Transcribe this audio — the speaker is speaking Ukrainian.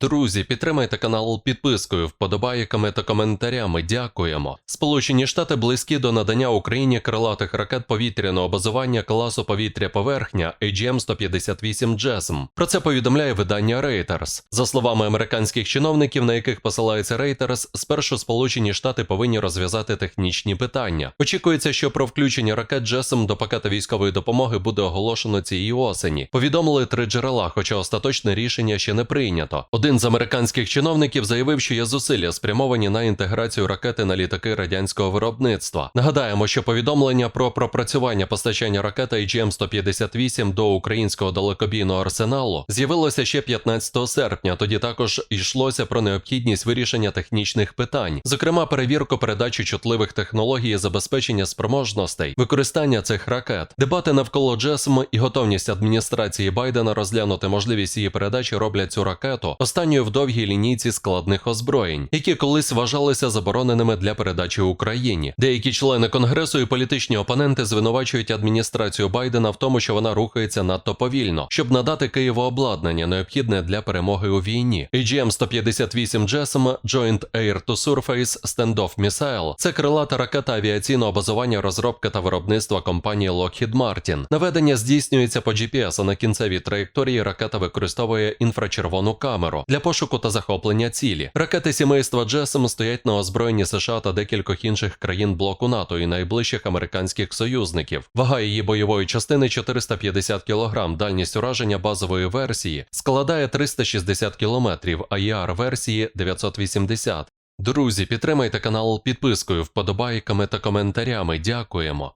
Друзі, підтримайте канал підпискою, вподобайками та коментарями. Дякуємо. Сполучені Штати близькі до надання Україні крилатих ракет повітряного базування класу повітря поверхня AGM-158 JASM. Про це повідомляє видання Reuters. За словами американських чиновників, на яких посилається Reuters, спершу Сполучені Штати повинні розв'язати технічні питання. Очікується, що про включення ракет JASM до пакета військової допомоги буде оголошено цієї осені. Повідомили три джерела, хоча остаточне рішення ще не прийнято. Один з американських чиновників заявив, що є зусилля спрямовані на інтеграцію ракети на літаки радянського виробництва. Нагадаємо, що повідомлення про пропрацювання постачання ракети AGM-158 до українського далекобійного арсеналу з'явилося ще 15 серпня. Тоді також йшлося про необхідність вирішення технічних питань, зокрема перевірку передачі чутливих технологій і забезпечення спроможностей використання цих ракет. Дебати навколо JASM і готовність адміністрації Байдена розглянути можливість її передачі роблять цю ракету останньою в довгій лінійці складних озброєнь, які колись вважалися забороненими для передачі Україні. Деякі члени конгресу і політичні опоненти звинувачують адміністрацію Байдена в тому, що вона рухається надто повільно, щоб надати Києву обладнання, необхідне для перемоги у війні. AGM-158 JASM Joint Air to Surface Standoff Missile – це крилата ракета авіаційного базування, розробка та виробництва компанії Lockheed Martin. Наведення здійснюється по GPS, а на кінцевій траєкторії ракета використовує інфрачервону камеру для пошуку та захоплення цілі. Ракети сімейства JASM стоять на озброєнні США та декількох інших країн блоку НАТО і найближчих американських союзників. Вага її бойової частини 450 кг, дальність ураження базової версії складає 360 км, а ER версії 980. Друзі, підтримайте канал підпискою, вподобайками та коментарями. Дякуємо.